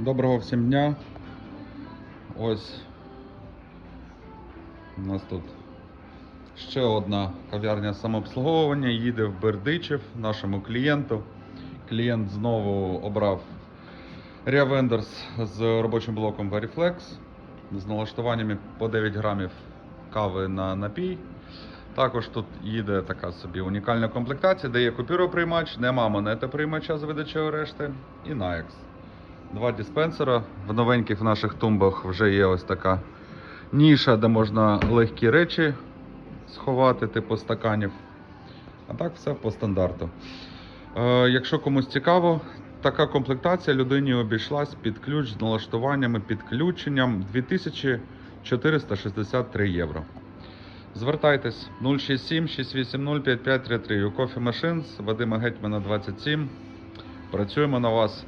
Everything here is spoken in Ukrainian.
Доброго всім дня. Ось у нас тут ще одна кав'ярня самообслуговування. Їде в Бердичів нашому клієнту. Клієнт знову обрав Vendors з робочим блоком Veriflex з налаштуваннями по 9 грамів кави на напій. Також тут їде така собі унікальна комплектація, де є купюроприймач, нема монетоприймача з видачею решти і NAEX. Два диспенсера. В новеньких наших тумбах вже є ось така ніша, де можна легкі речі сховати, типу стаканів. А так все по стандарту. Е, якщо комусь цікаво, така комплектація людині обійшлась під ключ з налаштуваннями, підключенням 2463 євро. Звертайтесь 067 680 5533 у Coffee Machines Вадима Гетьмана 27. Працюємо на вас.